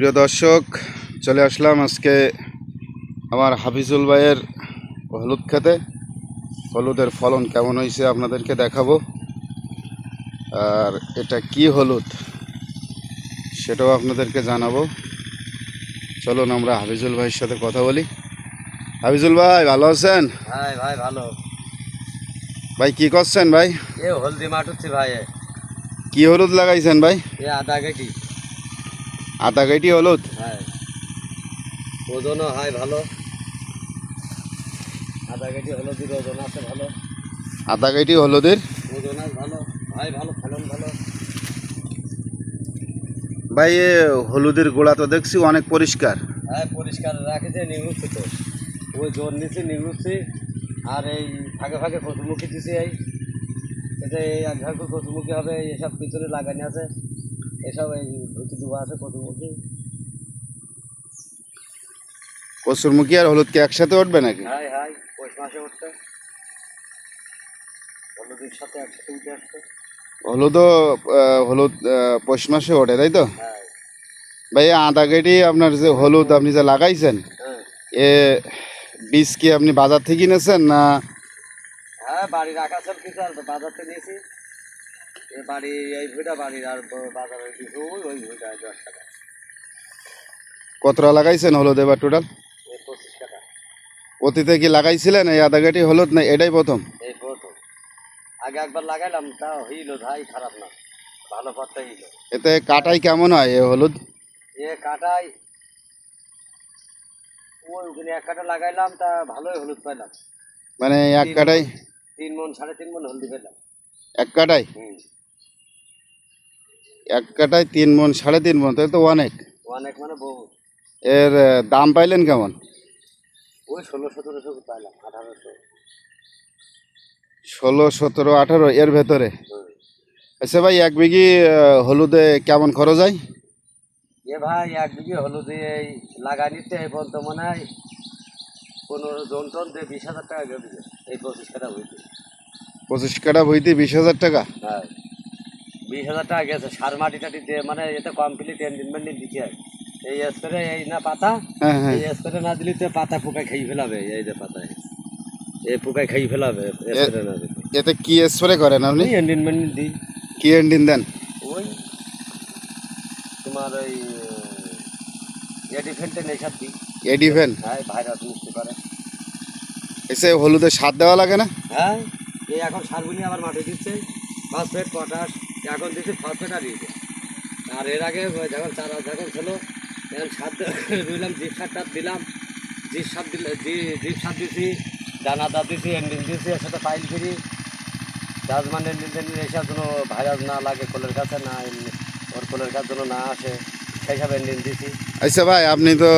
প্রিয় দর্শক চলে আসলাম আজকে আমার হাফিজুল ভাইয়ের হলুদ খেতে। হলুদের ফলন কেমন হয়েছে আপনাদেরকে দেখাবো। আর এটা কি হলুদ সেটাও আপনাদেরকে জানাব। চলুন আমরা হাফিজুল ভাইয়ের সাথে কথা বলি। হাফিজুল ভাই ভালো আছেন? ভাই ভাই ভালো। ভাই কি করছেন ভাই? এ হলদি হচ্ছে ভাই। কি হলুদ লাগাইছেন ভাই? এ আধা কেটি। আধা কেটি হলুদ? হ্যাঁ। ওজনও হয় ভালো। আধা কেটি হলদির ওজন আছে ভালো। আধা কেটি হলুদের? ওজন আছে ভালো। ভাই ভালো ফলন ভালো। ভাই এ হলুদের গোড়া তো দেখছি অনেক পরিষ্কার। হ্যাঁ পরিষ্কার রাখেছে নিগুচ্ছি তো। ওই জোর নিচ্ছি নিগুচ্ছি আর এই ফাঁকে ফাঁকে কচুমুখী দিছি এই। এতে এই এক ঝাড় কচুমুখী হবে এসব পিছনে লাগানি আছে। এসব আছে কচুমুখী কসুরমুখী আর হলুদ কি একসাথে উঠবে নাকি? হাই হাই পৌষ মাসে উঠছে হলুদের সাথে একসাথে উঠে আসছে হলুদও হলুদ পৌষ মাসে ওঠে তাই তো? হ্যাঁ। ভাই আধা কেটি আপনার যে হলুদ আপনি যে লাগাইছেন হ্যাঁ। এ বীজ কি আপনি বাজার থেকে নিয়েছেন না হ্যাঁ বাড়ির আকাশের কিছু আর বাজার থেকে নিয়েছি। এ বাড়ি এই ভুঁইটা বাড়ির আর বাজারের কিছু ওই ভুঁইটা দশ টাকা। কতটা লাগাইছেন হলুদ এবার টোটাল পঁচিশ টাকা। অতীতে কি লাগাইছিলেন? এই কেটি হলুদ না এটাই প্রথম? এই প্রথম। আগে একবার লাগাইলাম তা হইল ধাই খারাপ না। ভালো পথটা হইল। এতে কাটাই কেমন হয় এ হলুদ? এ কাটাই ওই ওখানে এক কাটা লাগাইলাম তা ভালোই হলুদ পাইলাম। মানে এক কাটাই? তিন মন সাড়ে তিন মন হলদি পেলাম এক কাটাই? হুম। এক কাটায় তিন মন সাড়ে তিন মন তাই তো অনেক। অনেক মানে বহু এর দাম পাইলেন কেমন? ওই ষোলো সতেরোশো পাইলাম আঠারোশো ষোলো সতেরো আঠারো এর ভেতরে? আচ্ছা ভাই এক বিঘি হলুদে কেমন খরচ হয়? এ ভাই এক বিঘে হলুদে এই লাগানিতে এই পর্যন্ত মনে হয় পনেরো জন টন দিয়ে বিশ হাজার টাকা এই পঁচিশ টাকা হইতে পঁচিশ কাটা বইতে বিশ হাজার টাকা? হ্যাঁ। বিশ হাজার টাকা গেছে সার মাটি টাটি দিয়ে মানে এতে কমপ্লিট এনজিনমেন্ট দিতে হয়। এই স্প্রে এই না পাতা হ্যাঁ হ্যাঁ। এই স্প্রে না দিলে তো পাতা পোকায় খেয়ে ফেলাবে এই যে পাতায়। এই পোকায় খেয়ে ফেলাবে স্প্রে না দিলে। এতে কি স্প্রে করেন আপনি? এনজিনমেন্ট দিই। কি এন্ডিন দেন? ওই তোমার ওই এডিফেন্টেন এইসব দিই। এডিভেন হ্যাঁ ভাইরাস মুক্তি করে এসে হলুদে সার দেওয়া লাগে না? হ্যাঁ এই এখন সারগুলি আবার মাঠে দিচ্ছে। ফসফেট পটাশ এখন দিচ্ছে আর ইউরিয়া আর এর আগে যখন চারা যখন ছিল এখন সার রুইলাম জিপ সার টার দিলাম। জিপ সার দিলে জিপ সার দিছি দানাদার দিছি এন্ডিন দিছি এর সাথে পাইল ফিরি। ডাজমান এন্ডিন টেন্ডিন এইসব যেন ভাইরাস না লাগে কোলের কাছে না ওর কোলের কাছে যেন না আসে সেই সব এন্ডিন দিছি। আচ্ছা ভাই আপনি তো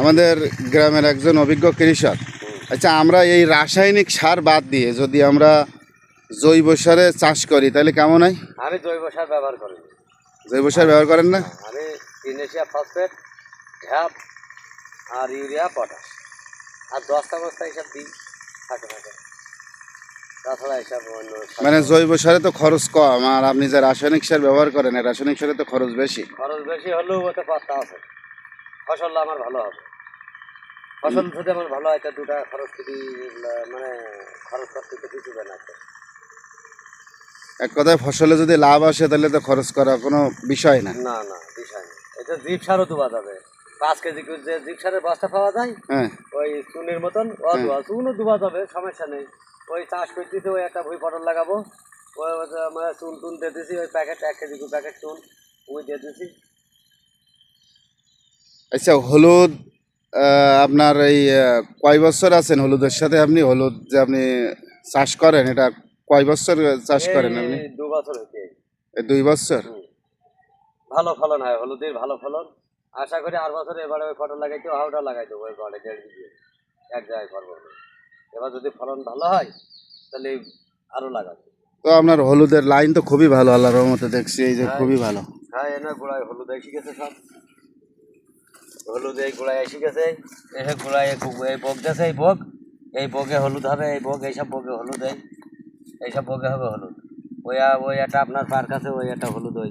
আমাদের গ্রামের একজন অভিজ্ঞ কৃষক। আচ্ছা আমরা এই রাসায়নিক সার বাদ দিয়ে যদি আমরা জৈব সারে চাষ করি তাহলে কেমন হয়? আমি জৈব সার ব্যবহার করি। জৈব সার ব্যবহার করেন না? আমি ইন্ডোনেশিয়া ফসফেট ঢ্যাপ আর ইউরিয়া পটাশ। আর দশটা বস্তা এইসব দিই থাকে থাকে। মানে জৈব সারে তো খরচ কম আর আপনি যে রাসায়নিক সার ব্যবহার করেন রাসায়নিক সারে তো খরচ বেশি। খরচ বেশি হলেও ওতে পাত্তা আছে। ফসল আমার ভালো হবে। ফসল যদি আমার ভালো হয় তা দুটা খরচ যদি মানে খরচ করতে তো কিছু না। এক কথায় ফসলে যদি লাভ আসে তাহলে তো খরচ করা কোনো বিষয় না। না না বিষয় না। এটা জিপ সারও দেওয়া যাবে। পাঁচ কেজি যে জিপ সারের বস্তা পাওয়া যায় হ্যাঁ। ওই চুনের মতন ধোয়া চুনও ধোয়া যাবে সমস্যা নেই। ওই চাষ করতেছি ওই একটা ভুই পটল লাগাবো। ওই আমরা চুন টুন দিয়ে দিছি ওই প্যাকেট এক কেজি দু প্যাকেট চুন ওই দিয়ে দিছি। আচ্ছা হলুদ আপনার এই কয় বছর আছেন হলুদের সাথে আপনি? হলুদ যে আপনি চাষ করেন এটা কয় বছর চাষ করেন আপনি? দু বছর এই দুই বছর? ভালো ফলন হয় হলুদের ভালো ফলন। আশা করি আর বছর এবারে ওই পটল লাগাইতে হাওটা লাগাই দেবো ওই দেড় বিঘে। এক জায়গায় করব। এবার যদি ফলন ভালো হয় তাহলে আরও লাগাবো। তো আপনার হলুদের লাইন তো খুবই ভালো আল্লাহর রহমতে দেখছি এই যে হ্যাঁ। খুবই ভালো। হ্যাঁ এনে গোড়ায় হলুদ এসে গেছে সব। হলুদ এই গোড়ায় এসে গেছে। এসে গোড়ায় এই বগ গেছে এই বগ এই বগে হলুদ হবে এই বগ এইসব বগে হলুদ এই। এইসব বগে হবে হলুদ। ওই ওই একটা আপনার পার কাছে ওই একটা হলুদ ওই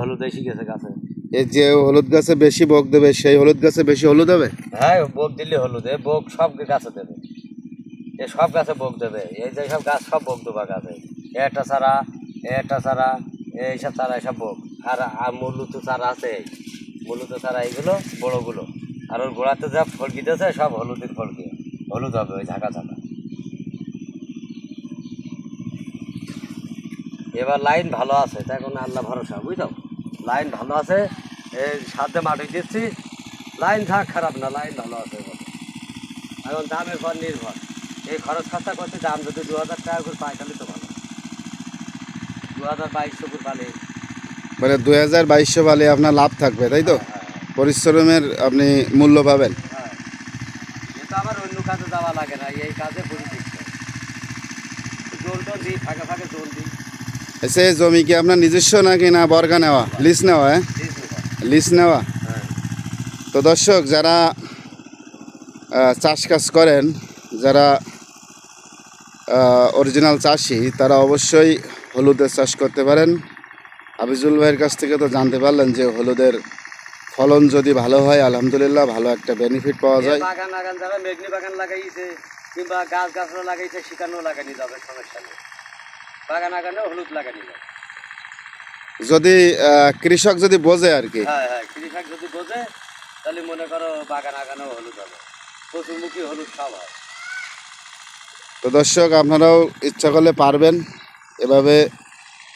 হলুদ এসে গেছে গাছে। এই যে হলুদ গাছে বেশি বক দেবে সেই হলুদ গাছে বেশি হলুদ হবে? হ্যাঁ বোক দিলে হলুদ এ বোক সব গাছে দেবে। এ সব গাছে বোক দেবে এই যে সব গাছ সব বোক দেবা গাছে। এ একটা চারা এ একটা চারা এইসব চারা এসব বোক। আর আর মূলত চারা আছে। মূলত চারা এইগুলো বড়গুলো। আর ওর গোড়াতে যা ফলকিতেছে সব হলুদের ফলকি। হলুদ হবে ওই ঝাঁকা ঝাঁকা। এবার লাইন ভালো আছে তাই কোনো আল্লাহ ভরসা বুঝছ? লাইন ভালো আছে এই সাথে মাটি দিচ্ছি। লাইন থাক খারাপ না লাইন ভালো আছে। এখন দামের পর নির্ভর। এই খরচ খরচা করতে দাম যদি দু হাজার টাকা করে পাই তাহলে তো ভালো। দু হাজার বাইশশো করে পালে। মানে দু হাজার বাইশশো বালে আপনার লাভ থাকবে তাই তো? হ্যাঁ পরিশ্রমের আপনি মূল্য পাবেন। হ্যাঁ। এ তো আবার অন্য কাজে যাওয়া লাগে না এই কাজে পুরো ঠিক জোর তো দিই ফাঁকে ফাঁকে জোর দিই। সে জমি কি আপনার নিজস্ব নাকি না বর্গা নেওয়া? লিস নেওয়া হ্যাঁ। লিজ নেওয়া? তো দর্শক, যারা চাষ কাজ করেন, যারা অরিজিনাল চাষি, তারা অবশ্যই হলুদের চাষ করতে পারেন। হাফিজুল ভাইয়ের কাছ থেকে তো জানতে পারলেন যে হলুদের ফলন যদি ভালো হয়, আলহামদুলিল্লাহ, ভালো একটা বেনিফিট পাওয়া যায়। বাগান আগান যারা, মেঘনি বাগান লাগাইছে, কিংবা গাছ গাছরা লাগাইছে সেখানেও লাগানি যাবে, সমস্যা নেই। বাগান আগানেও হলুদ লাগানি যাবে যদি কৃষক যদি বোঝে আর কি। হ্যাঁ হ্যাঁ কৃষক যদি বোঝে তাহলে মনে করো বাগান আগানেও হলুদ হবে। হলুদ হয়। তো দর্শক আপনারাও ইচ্ছা করলে পারবেন। এভাবে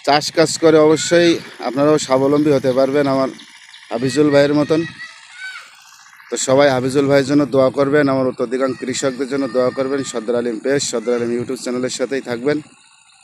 চাষ কাজ করে অবশ্যই আপনারাও স্বাবলম্বী হতে পারবেন আমার হাফিজুল ভাইয়ের মতন। তো সবাই হাফিজুল ভাইয়ের জন্য দোয়া করবেন আমার উত্তরাধিকাংশ কৃষকদের জন্য দোয়া করবেন। সদর আলিম পেশ সদর আলিম ইউটিউব চ্যানেলের সাথেই থাকবেন।